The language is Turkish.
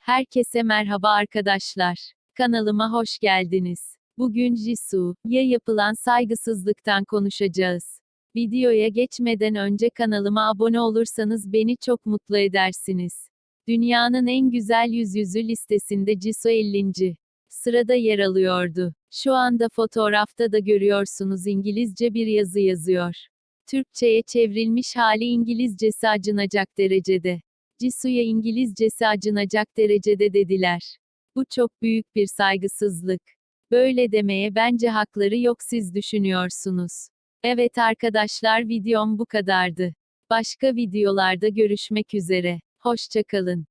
Herkese merhaba arkadaşlar. Kanalıma hoş geldiniz. Bugün Jisoo'ya yapılan saygısızlıktan konuşacağız. Videoya geçmeden önce kanalıma abone olursanız beni çok mutlu edersiniz. Dünyanın en güzel yüz yüzü listesinde Jisoo 50 sırada yer alıyordu. Şu anda fotoğrafta da görüyorsunuz İngilizce bir yazı yazıyor. Türkçe'ye çevrilmiş hali İngilizcesi acınacak derecede. Jisoo'ya İngilizcesi acınacak derecede dediler. Bu çok büyük bir saygısızlık. Böyle demeye bence hakları yok siz düşünüyorsunuz. Evet arkadaşlar videom bu kadardı. Başka videolarda görüşmek üzere. Hoşçakalın.